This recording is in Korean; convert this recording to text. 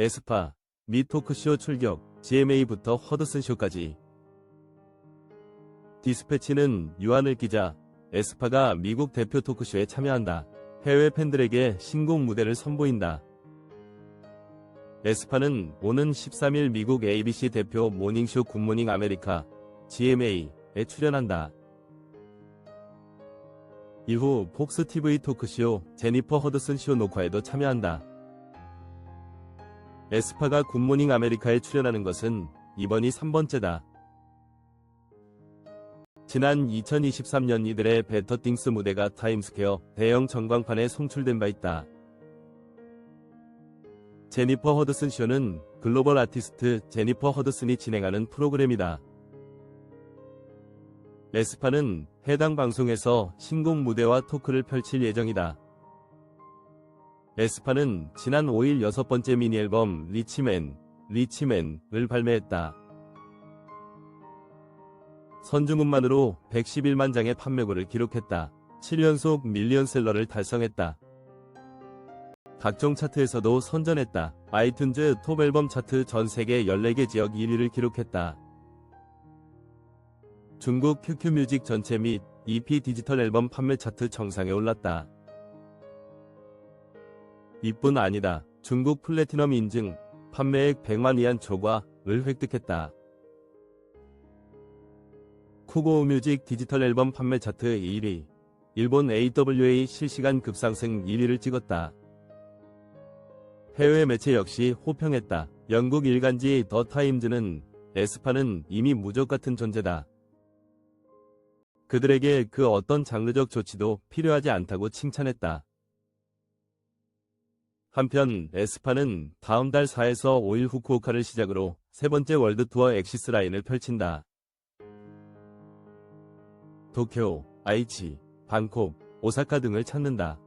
에스파, 미 토크쇼 출격, GMA부터 허드슨쇼까지. 디스패치는 유한을 기자, 에스파가 미국 대표 토크쇼에 참여한다. 해외 팬들에게 신곡 무대를 선보인다. 에스파는 오는 13일 미국 ABC 대표 모닝쇼 굿모닝 아메리카 GMA에 출연한다. 이후 폭스 TV 토크쇼 제니퍼 허드슨 쇼 녹화에도 참여한다. 에스파가 굿모닝 아메리카에 출연하는 것은 이번이 3번째다. 지난 2023년 이들의 베터띵스 무대가 타임스퀘어 대형 전광판에 송출된 바 있다. 제니퍼 허드슨 쇼는 글로벌 아티스트 제니퍼 허드슨이 진행하는 프로그램이다. 에스파는 해당 방송에서 신곡 무대와 토크를 펼칠 예정이다. 에스파는 지난 5일 여섯 번째 미니 앨범 리치맨, 리치맨을 발매했다. 선중음만으로 111만 장의 판매고를 기록했다. 7연속 밀리언셀러를 달성했다. 각종 차트에서도 선전했다. 아이튠즈 톱 앨범 차트 전 세계 14개 지역 1위를 기록했다. 중국 QQ 뮤직 전체 및 EP 디지털 앨범 판매 차트 정상에 올랐다. 이뿐 아니다. 중국 플래티넘 인증, 판매액 100만 위안 초과를 획득했다. 쿠고 뮤직 디지털 앨범 판매 차트 1위, 일본 AWA 실시간 급상승 1위를 찍었다. 해외 매체 역시 호평했다. 영국 일간지 더 타임즈는 에스파는 이미 무적 같은 존재다. 그들에게 그 어떤 장르적 조치도 필요하지 않다고 칭찬했다. 한편 에스파는 다음 달 4에서 5일 후쿠오카를 시작으로 세 번째 월드 투어 엑시스 라인을 펼친다. 도쿄, 아이치, 방콕, 오사카 등을 찾는다.